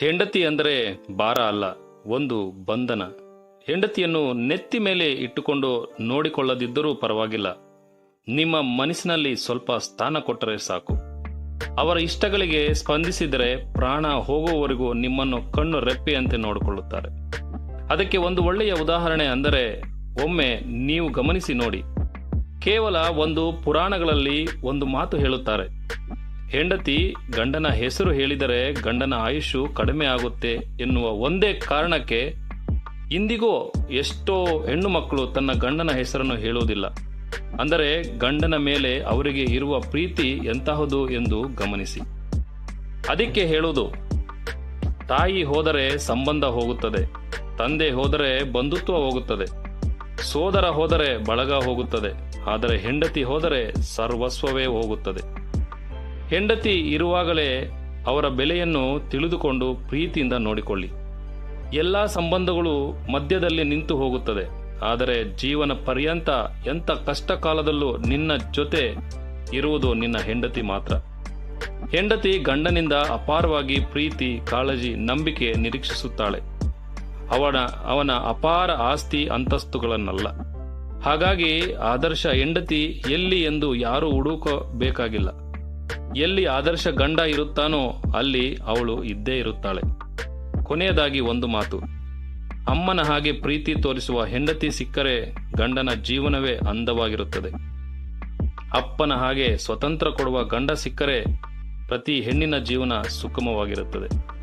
ಹೆಂಡತಿ ಅಂದರೆ ಭಾರ ಅಲ್ಲ, ಒಂದು ಬಂಧನ. ಹೆಂಡತಿಯನ್ನು ನೆತ್ತಿ ಮೇಲೆ ಇಟ್ಟುಕೊಂಡು ನೋಡಿಕೊಳ್ಳದಿದ್ದರೂ ಪರವಾಗಿಲ್ಲ. ನಿಮ್ಮ ಮನಸ್ಸಿನಲ್ಲಿ ಸ್ವಲ್ಪ ಸ್ಥಾನ ಕೊಟ್ಟರೆ ಸಾಕು. ಅವರ ಇಷ್ಟಗಳಿಗೆ ಸ್ಪಂದಿಸಿದರೆ ಪ್ರಾಣ ಹೋಗುವವರೆಗೂ ನಿಮ್ಮನ್ನು ಕಣ್ಣು ರೆಪ್ಪೆಯಂತೆ ನೋಡಿಕೊಳ್ಳುತ್ತಾರೆ. ಅದಕ್ಕೆ ಒಂದು ಒಳ್ಳೆಯ ಉದಾಹರಣೆ ಅಂದರೆ, ಒಮ್ಮೆ ನೀವು ಗಮನಿಸಿ ನೋಡಿ. ಕೇವಲ ಒಂದು ಪುರಾಣಗಳಲ್ಲಿ ಒಂದು ಮಾತು ಹೇಳುತ್ತಾರೆ. ಹೆಂಡತಿ ಗಂಡನ ಹೆಸರು ಹೇಳಿದರೆ ಗಂಡನ ಆಯುಷು ಕಡಿಮೆ ಆಗುತ್ತೆ ಎನ್ನುವ ಒಂದೇ ಕಾರಣಕ್ಕೆ ಇಂದಿಗೂ ಎಷ್ಟೋ ಹೆಣ್ಣು ಮಕ್ಕಳು ತನ್ನ ಗಂಡನ ಹೆಸರನ್ನು ಹೇಳುವುದಿಲ್ಲ. ಅಂದರೆ ಗಂಡನ ಮೇಲೆ ಅವರಿಗೆ ಇರುವ ಪ್ರೀತಿ ಎಂತಹದು ಎಂದು ಗಮನಿಸಿ. ಅದಕ್ಕೆ ಹೇಳುವುದು, ತಾಯಿ ಹೋದರೆ ಸಂಬಂಧ ಹೋಗುತ್ತದೆ, ತಂದೆ ಹೋದರೆ ಬಂಧುತ್ವ ಹೋಗುತ್ತದೆ, ಸೋದರ ಹೋದರೆ ಬಳಗ ಹೋಗುತ್ತದೆ, ಆದರೆ ಹೆಂಡತಿ ಹೋದರೆ ಸರ್ವಸ್ವವೇ ಹೋಗುತ್ತದೆ. ಹೆಂಡತಿ ಇರುವಾಗಲೇ ಅವರ ಬೆಲೆಯನ್ನು ತಿಳಿದುಕೊಂಡು ಪ್ರೀತಿಯಿಂದ ನೋಡಿಕೊಳ್ಳಿ. ಎಲ್ಲ ಸಂಬಂಧಗಳು ಮಧ್ಯದಲ್ಲಿ ನಿಂತು ಹೋಗುತ್ತದೆ. ಆದರೆ ಜೀವನ ಪರ್ಯಂತ ಎಂಥ ಕಷ್ಟ ಕಾಲದಲ್ಲೂ ನಿನ್ನ ಜೊತೆ ಇರುವುದು ನಿನ್ನ ಹೆಂಡತಿ ಮಾತ್ರ. ಹೆಂಡತಿ ಗಂಡನಿಂದ ಅಪಾರವಾಗಿ ಪ್ರೀತಿ, ಕಾಳಜಿ, ನಂಬಿಕೆ ನಿರೀಕ್ಷಿಸುತ್ತಾಳೆ. ಅವನ ಅವನ ಅಪಾರ ಆಸ್ತಿ ಅಂತಸ್ತುಗಳನ್ನಲ್ಲ. ಹಾಗಾಗಿ ಆದರ್ಶ ಹೆಂಡತಿ ಎಲ್ಲಿ ಎಂದು ಯಾರೂ ಹುಡುಕಬೇಕಾಗಿಲ್ಲ. ಎಲ್ಲಿ ಆದರ್ಶ ಗಂಡ ಇರುತ್ತಾನೋ ಅಲ್ಲಿ ಅವಳು ಇದ್ದೇ ಇರುತ್ತಾಳೆ. ಕೊನೆಯದಾಗಿ ಒಂದು ಮಾತು. ಅಮ್ಮನ ಹಾಗೆ ಪ್ರೀತಿ ತೋರಿಸುವ ಹೆಂಡತಿ ಸಿಕ್ಕರೆ ಗಂಡನ ಜೀವನವೇ ಅಂದವಾಗಿರುತ್ತದೆ. ಅಪ್ಪನ ಹಾಗೆ ಸ್ವತಂತ್ರ ಕೊಡುವ ಗಂಡ ಸಿಕ್ಕರೆ ಪ್ರತಿ ಹೆಣ್ಣಿನ ಜೀವನ ಸುಗಮವಾಗಿರುತ್ತದೆ.